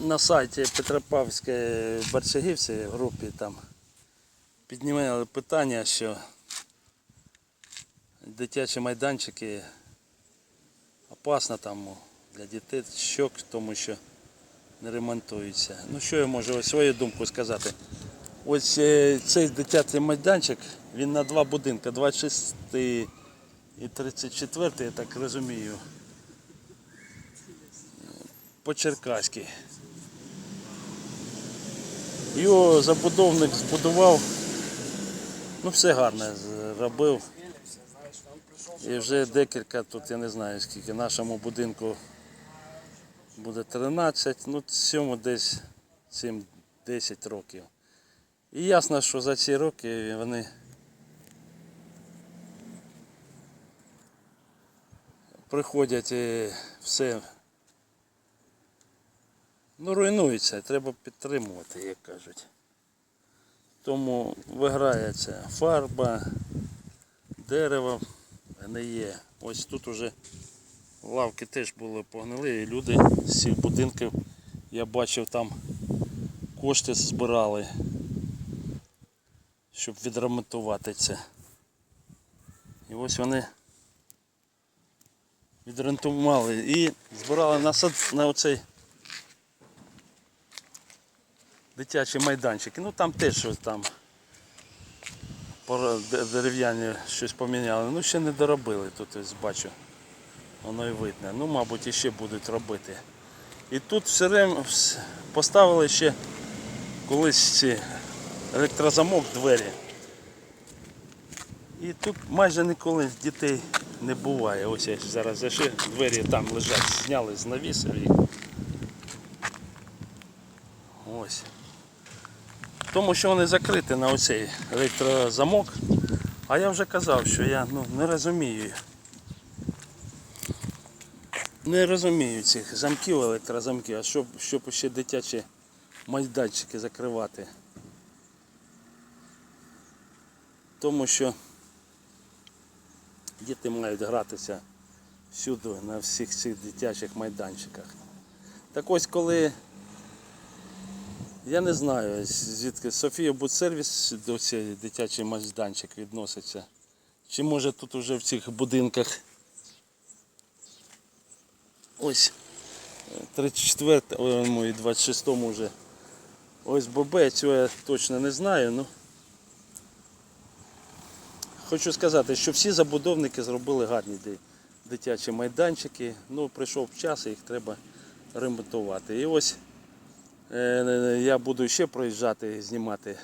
на сайті Петропавської Барчагівці в групі там піднімали питання, що дитячі майданчики опасно там для дітей щок, тому що не ремонтуються. Ну що я можу свою думку сказати? Ось е, цей дитячий майданчик, він на два будинки, 26 і 34, я так розумію. По-черкаськи. Його забудовник збудував, ну все гарно зробив. І вже декілька тут, я не знаю скільки, нашому будинку буде 13, ну цьому десь 7-10 років. І ясно, що за ці роки вони приходять і все ну, руйнується, треба підтримувати, як кажуть. Тому виграється фарба, дерево не є. Ось тут уже лавки теж були погнили, і люди з цих будинків, я бачив там кошти збирали, щоб відремонтувати це. І ось вони відремонтували і збирали на сад на оцей дитячий майданчик. Ну там теж щось там дерев'яні щось поміняли. Ну ще не доробили тут ось бачу. Воно і видно. Ну, мабуть, іще будуть робити. І тут все поставили ще колись ці електрозамок двері. І тут майже ніколи дітей не буває. Ось я зараз зайшли, двері там лежать, зняли з навісів. Ось. Тому що вони закриті на оцей електрозамок. А я вже казав, що я ну, не розумію. Не розумію цих замків, електрозамків, а щоб, щоб ще дитячі майданчики закривати. Тому що діти мають гратися всюди, на всіх цих дитячих майданчиках. Так ось коли я не знаю, звідки Софія Будсервіс до цей дитячий майданчик відноситься. Чи може тут уже в цих будинках ось 34 му і 26 му вже ось Бобе, цього я точно не знаю. Ну, хочу сказати, що всі забудовники зробили гарні дитячі майданчики. Ну, прийшов час, їх треба ремонтувати. І ось Я буду ще проїжджати знімати.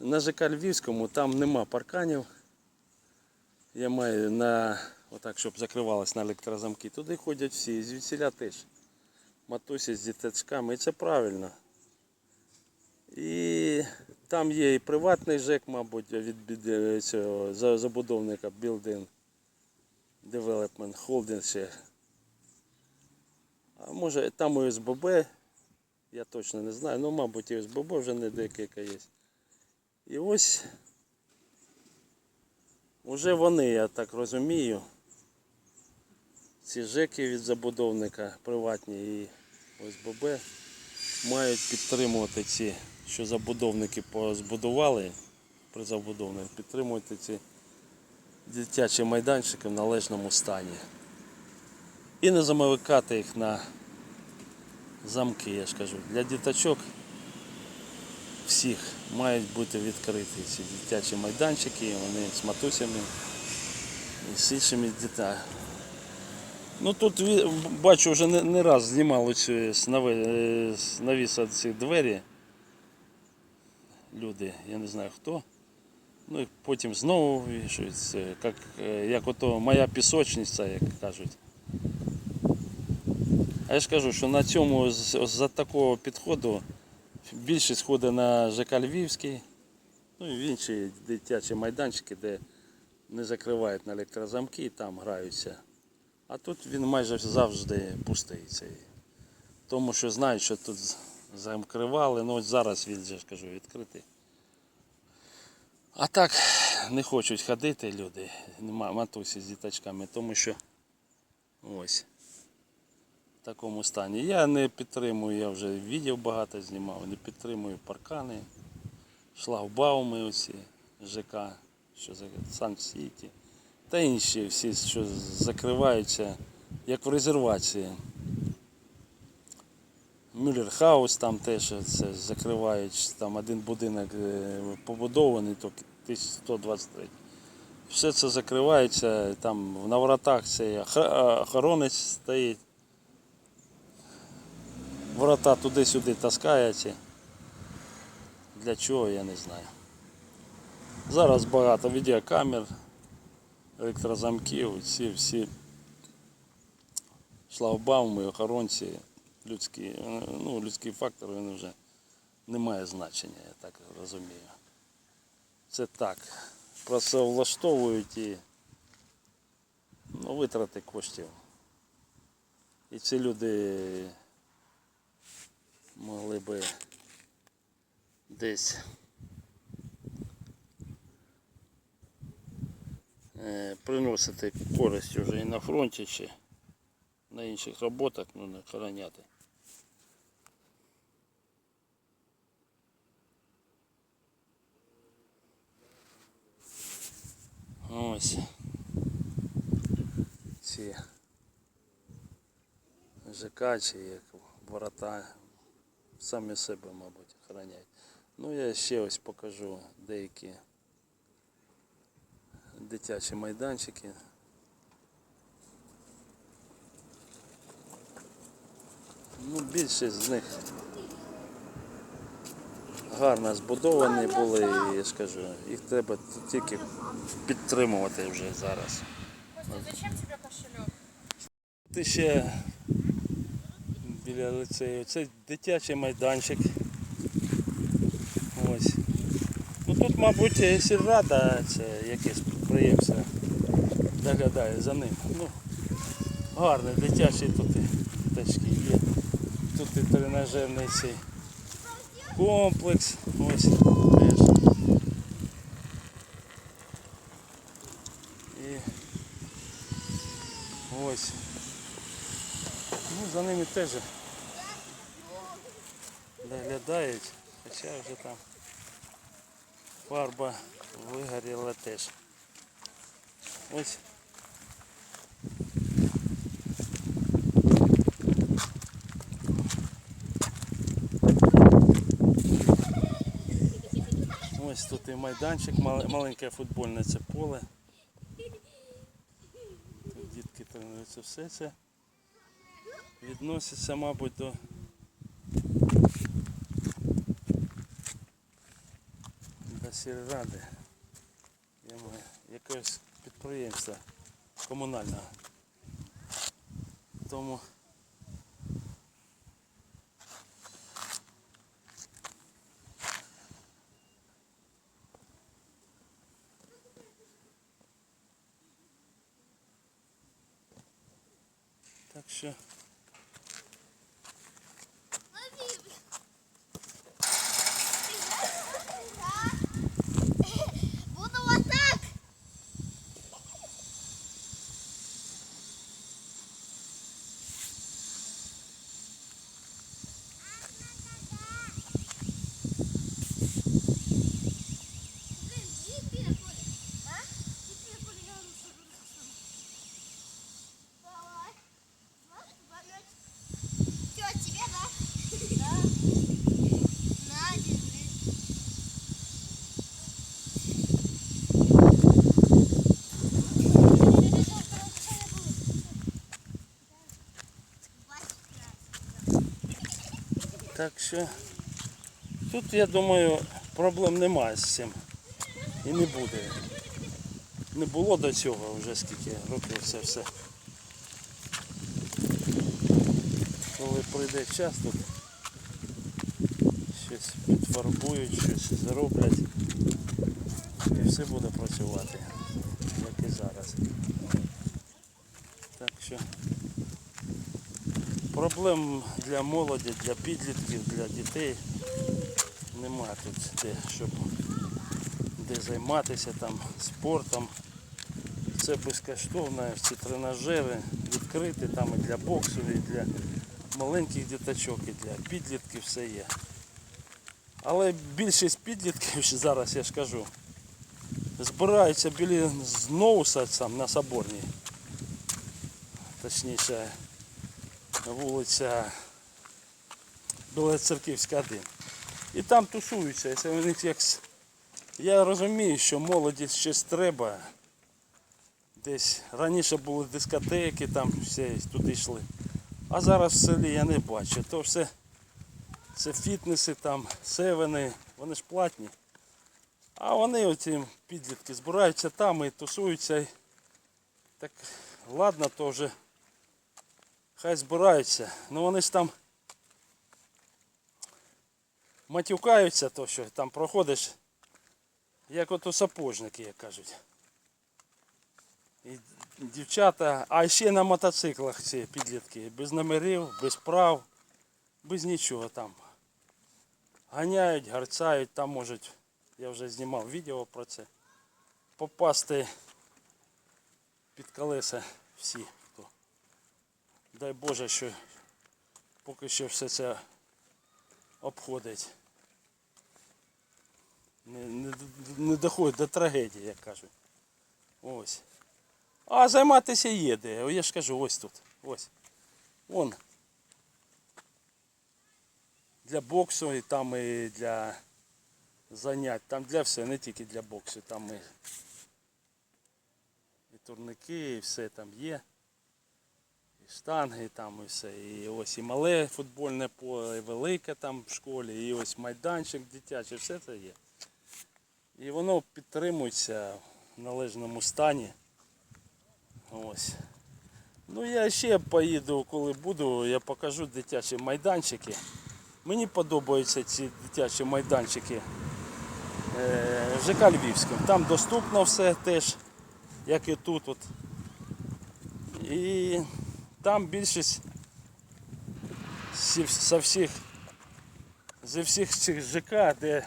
На ЖК Львівському там нема парканів. Я маю на отак, щоб закривалось на електрозамки. Туди ходять всі, звідсіля теж. Матусі з діточками, і це правильно. І там є і приватний ЖЕК, мабуть, від, е, цього забудовника Building Development Holding. А може там ОСББ я точно не знаю, ну мабуть і ОСББ вже не декілька є. І ось вже вони, я так розумію, ці ЖЕКи від забудовника приватні і ОСББ мають підтримувати ці, що забудовники позбудували при забудовниках, підтримувати ці дитячі майданчики в належному стані. І не замовикати їх на замки, я ж кажу. Для діточок всіх мають бути відкриті ці дитячі майданчики, вони з матусями і з іншими дітьми. Ну тут бачу вже не, не раз знімали е, з навіса ці двері. Люди, я не знаю хто. Ну і потім знову вішують, як, е, як ото моя пісочниця, як кажуть. А я ж кажу, що на цьому з- за такого підходу більшість ходить на ЖК Львівський, ну і в інші дитячі майданчики, де не закривають на електрозамки і там граються. А тут він майже завжди пустий цей. Тому що знають, що тут з- закривали, ну ось зараз він же ж кажу відкритий. А так не хочуть ходити люди, матусі з діточками, тому що ось. Такому стані. Я не підтримую, я вже відео багато знімав, не підтримую паркани, шлагбауми оці, ЖК, що за Сан-Сіті та інші всі, що закриваються, як в резервації. Мюллерхаус там теж це закривають, там один будинок е, побудований, то 1123. Все це закривається, там на воротах цей охоронець стоїть. Ворота туди-сюди таскається. Для чого, я не знаю. Зараз багато відеокамер, електрозамків, ці всі шлагбауми, охоронці, людські, ну, людський фактор він вже не має значення, я так розумію. Це так. Просто влаштовують і ну, витрати коштів. І ці люди могли би десь е, приносити користь вже і на фронті чи на інших роботах, ну не охороняти. Ось ці ЖК чи як ворота самі себе, мабуть, охороняють. Ну я ще ось покажу деякі дитячі майданчики. Ну, більшість з них гарно збудовані були, і я ж кажу, їх треба тільки підтримувати вже зараз. Зачем тебе кошелек? Ти ще біля лицею. Це дитячий майданчик. Ось. Ну тут, мабуть, сільрада, це якесь підприємство доглядає за ним. Ну, гарний дитячий тут і є. Тут і тренажерний цей комплекс. Ось. І ось. Ну, за ними теж доглядають, хоча вже там фарба вигоріла теж. Ось. Ось тут і майданчик, маленьке футбольне це поле. Тут дітки тренуються, все це відноситься, мабуть, до до сільради. Я маю якогось підприємства комунального. Тому так що що тут, я думаю, проблем немає з цим. І не буде. Не було до цього вже скільки років це все. Коли прийде час, тут щось підфарбують, щось зроблять і все буде працювати, як і зараз. Так що Проблем для молоді, для підлітків, для дітей немає тут де, щоб де займатися там спортом. Це безкоштовно, всі тренажери відкриті там і для боксу, і для маленьких діточок і для підлітків все є. Але більшість підлітків зараз, я ж кажу, збираються біля знову на Соборній. Точніше, вулиця Білоцерківська 1. І там тусуються. Це у них як... Я розумію, що молоді щось треба. Десь раніше були дискотеки, там всі туди йшли. А зараз в селі я не бачу. То все це фітнеси, там, севени, вони ж платні. А вони оці підлітки збираються там і тусуються. Так ладно, то вже хай збираються. Ну вони ж там матюкаються, то що там проходиш, як ото сапожники, як кажуть. І дівчата, а ще на мотоциклах ці підлітки, без номерів, без прав, без нічого там. Ганяють, гарцають, там можуть, я вже знімав відео про це, попасти під колеса всі. Дай Боже, що поки що все це обходить. Не, не, не доходить до трагедії, як кажуть. Ось. А займатися є де. Я ж кажу, ось тут. Ось. Вон. Для боксу і там і для занять. Там для все, не тільки для боксу. Там і, і турники, і все там є. І штанги там і все. І ось і мале футбольне поле, і велике там в школі, і ось майданчик дитячий, все це є. І воно підтримується в належному стані. Ось. Ну я ще поїду, коли буду, я покажу дитячі майданчики. Мені подобаються ці дитячі майданчики е, в ЖК Львівському. Там доступно все теж, як і тут. От. І там більшість со всіх, зі всіх цих ЖК, де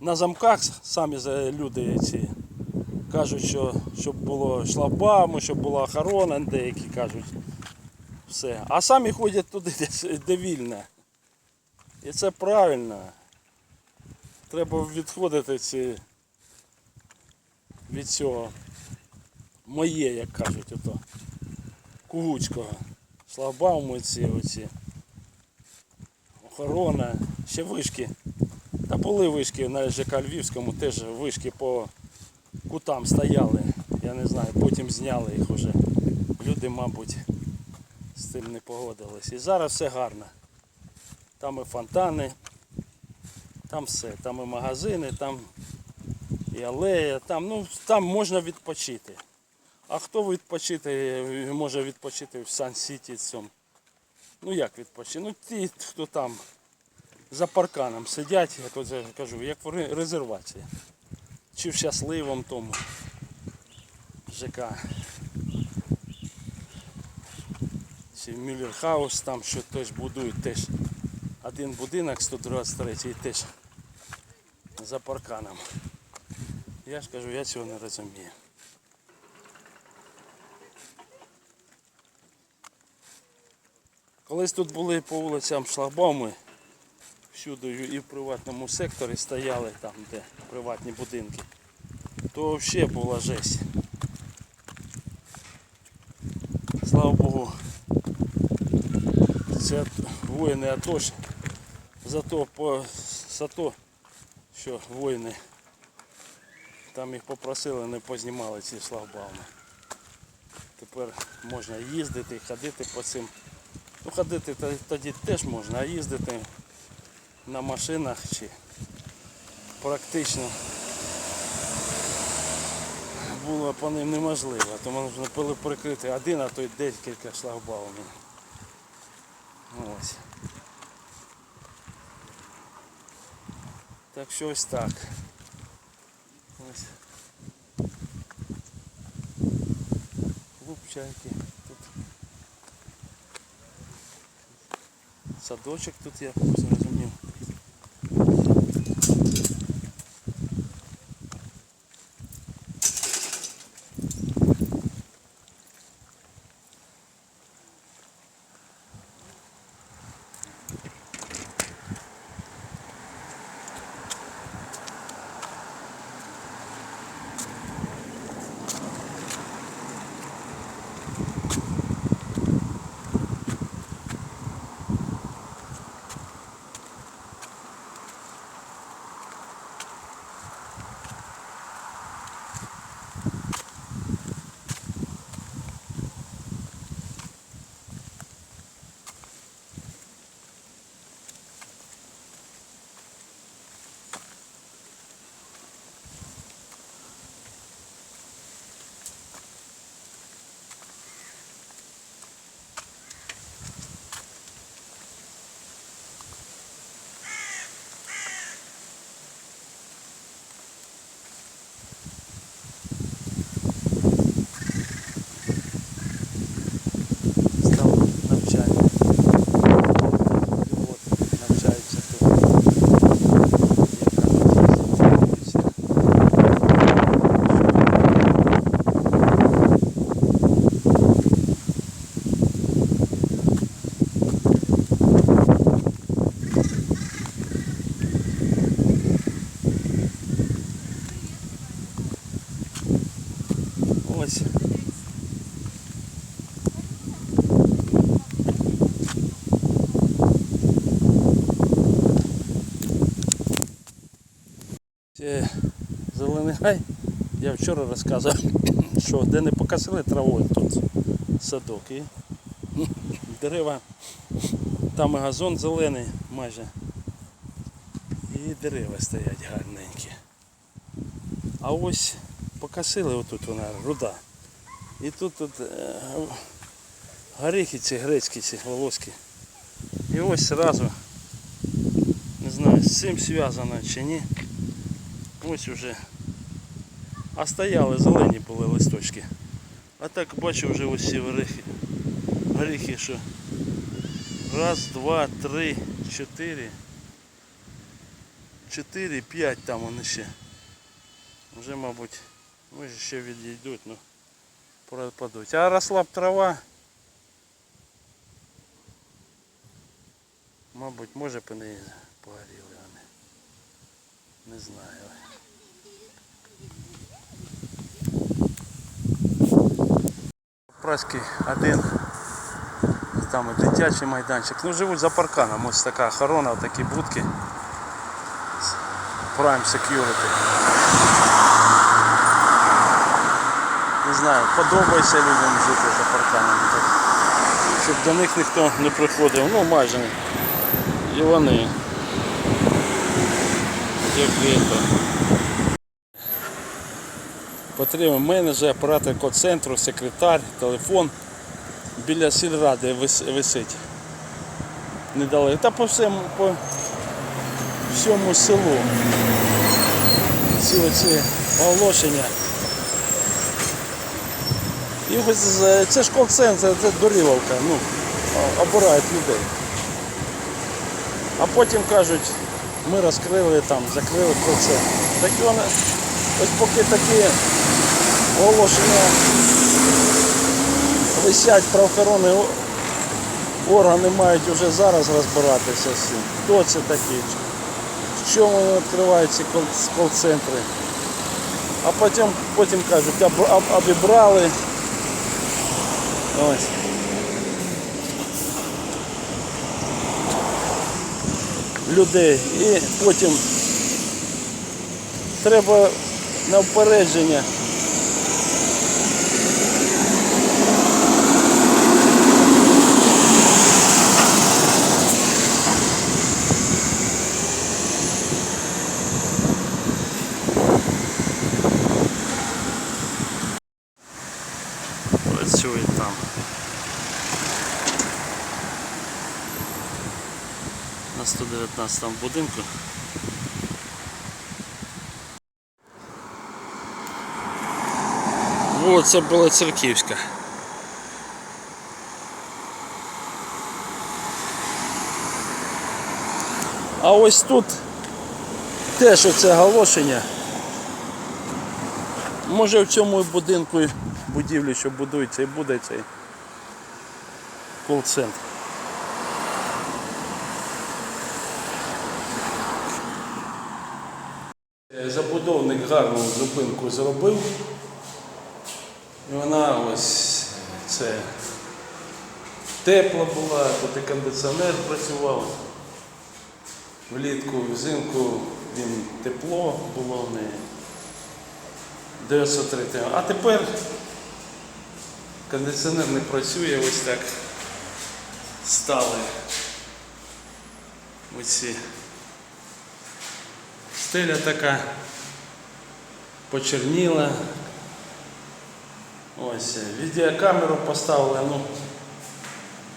на замках самі люди ці кажуть, що щоб було шлагбауму, щоб була охорона, деякі кажуть. Все. А самі ходять туди, де, де вільно. І це правильно. Треба відходити ці, від цього моє, як кажуть, ото Кугуцького. Шлагбауму ці оці. Охорона, ще вишки. Та були вишки на ЖК Львівському, теж вишки по кутам стояли. Я не знаю, потім зняли їх уже. Люди, мабуть, з цим не погодились. І зараз все гарно. Там і фонтани, там все, там і магазини, там і алея, там, ну, там можна відпочити. А хто відпочити, може відпочити в Сан-Сіті цьому? Ну як відпочити? Ну ті, хто там за парканом сидять, як я кажу, як в резервації. Чи в щасливому тому ЖК. Чи Мюллерхаус там що теж будують теж. Один будинок 123 теж за парканом. Я ж кажу, я цього не розумію. Колись тут були по вулицям шлагбауми, всюди і в приватному секторі стояли там, де приватні будинки, то взагалі була жесть. Слава Богу, це воїни АТО ж за по, за то, що воїни там їх попросили, не познімали ці шлагбауми. Тепер можна їздити, ходити по цим. Ну ходити тоді теж можна, а їздити на машинах чи практично було по ним неможливо, тому можна було прикрити один, а то й декілька шлагбаумів. Так що ось так. Ось. Клуб чайки. Тут садочок тут я зрозумів. Ай, вчора розказував, що де не покосили травою тут садок і дерева, там і газон зелений майже. І дерева стоять гарненькі. А ось покосили отут вона руда. І тут, тут е, горіхи ці грецькі ці волоски. І ось одразу, не знаю, з цим зв'язано чи ні. Ось уже. А стояли зелені були листочки. А так бачу вже ці горіхи. Горіхи, що раз, два, три, чотири. Чотири, п'ять там вони ще. Вже, мабуть, може ще відійдуть, ну пропадуть. А росла б трава. Мабуть, може б не погоріли вони. Не знаю. Праський один. Там і дитячий майданчик. Ну живуть за парканом. Ось така охорона, такі будки. Prime Security. Не знаю, подобається людям жити за парканом. Щоб до них ніхто не приходив. Ну майже. І вони. Як літо. Потрібен менеджер, оператор код-центру, секретар, телефон. Біля сільради вис- висить. Недалеко. Та по всьому, по всьому селу. Ці оці оголошення. І ось це ж кол-центр, це дорівалка, ну, обирають людей. А потім кажуть, ми розкрили там, закрили кол-центр. Так і вони, ось поки такі оголошення висять правоохоронні органи мають вже зараз розбиратися з цим. Хто це такий? В чому вони відкривають ці кол- кол-центри? А потім, потім кажуть, об, об, обібрали. Ось. Людей. І потім треба на впередження. Там. На 119 будинку. О, це була церківська. А ось тут теж оце оголошення. Може в цьому будинку будівлі, що будується, і буде цей кол-центр. Забудовник гарну зупинку зробив. І вона ось це тепла була, тут і кондиціонер працював. Влітку, взимку він тепло було в неї. 903. А тепер кондиціонер не працює, ось так стали оці. Стеля така почерніла. Ось, відеокамеру поставили, ну,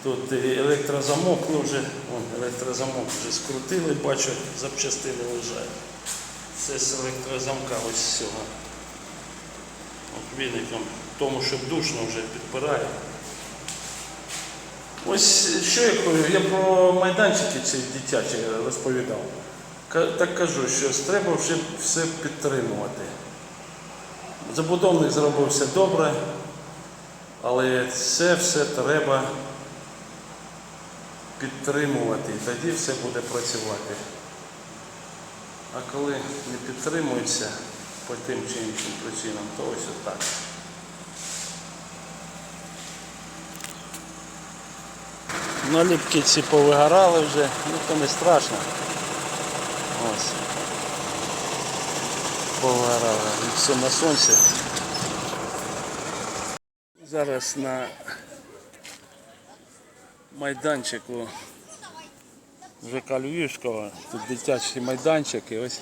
тут електрозамок, ну вже, вон, електрозамок вже скрутили, бачу, запчастини лежать. Це з електрозамка ось цього. От віником, тому що душно вже підпирає. Ось що я кажу, я про майданчики ці дитячі розповідав. Так кажу, що треба вже все підтримувати. Забудовник зробив все добре, але це все треба підтримувати, і тоді все буде працювати. А коли не підтримується по тим чи іншим причинам, то ось отак. Наліпки ці повигорали вже, ну то не страшно. Ось. Повигорало. І все на сонці. Зараз на майданчику ЖК Львівського. Тут дитячий майданчик і ось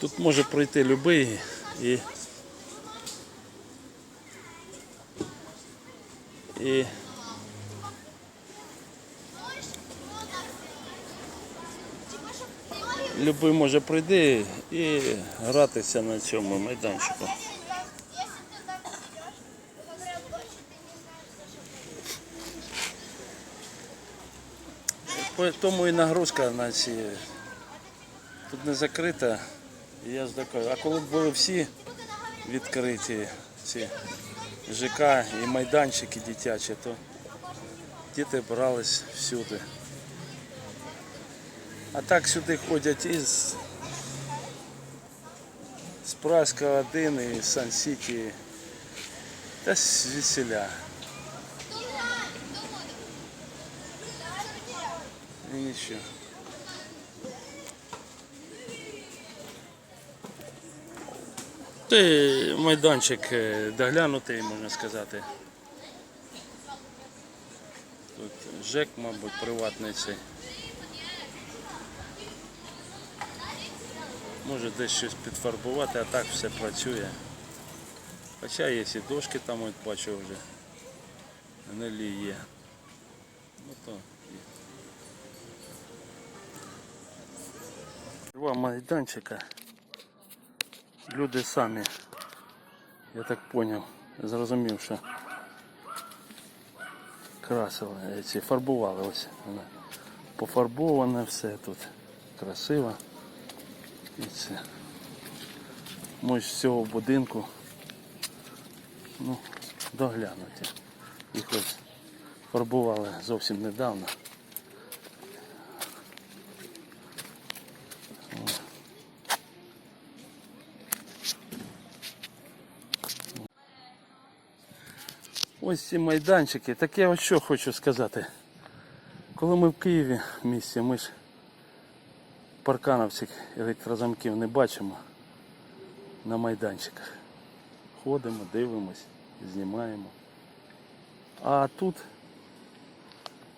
тут може пройти любий і і любий може прийти і гратися на цьому майданчику. Тому і нагрузка на ці тут не закрита. Я такий, а коли б були всі відкриті ці ЖК і майданчики дитячі, то діти брались всюди. А так сюди ходять із з Праська 1 і Сан Сіті та з весіля. І нічого. Ти майданчик е, доглянутий, можна сказати. Тут ЖЕК, мабуть, приватний цей. Може десь щось підфарбувати, а так все працює. Хоча є і дошки там от бачу вже. Гнилі є. Ну то. Два майданчика. Люди самі, я так поняв, зрозумів, що красили, ці фарбували ось. Пофарбоване все тут. Красиво. І це. Може з цього будинку. Ну, доглянуті. Їх ось фарбували зовсім недавно. Ось ці майданчики. Так я ось що хочу сказати. Коли ми в Києві в місті, ми ж паркановців електрозамків не бачимо на майданчиках. Ходимо, дивимось, знімаємо. А тут,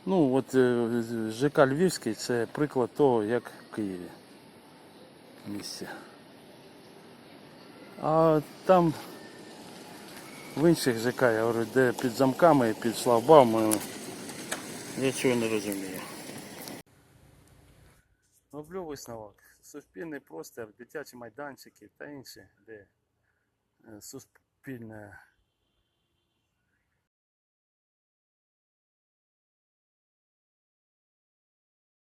ну от е, ЖК Львівський це приклад того, як в Києві в місті. А там в інших ЖК, я говорю, де під замками під шлагбаумами, я цього не розумію. Висновок. Суспільний простір, дитячі майданчики та інші, де е, суспільне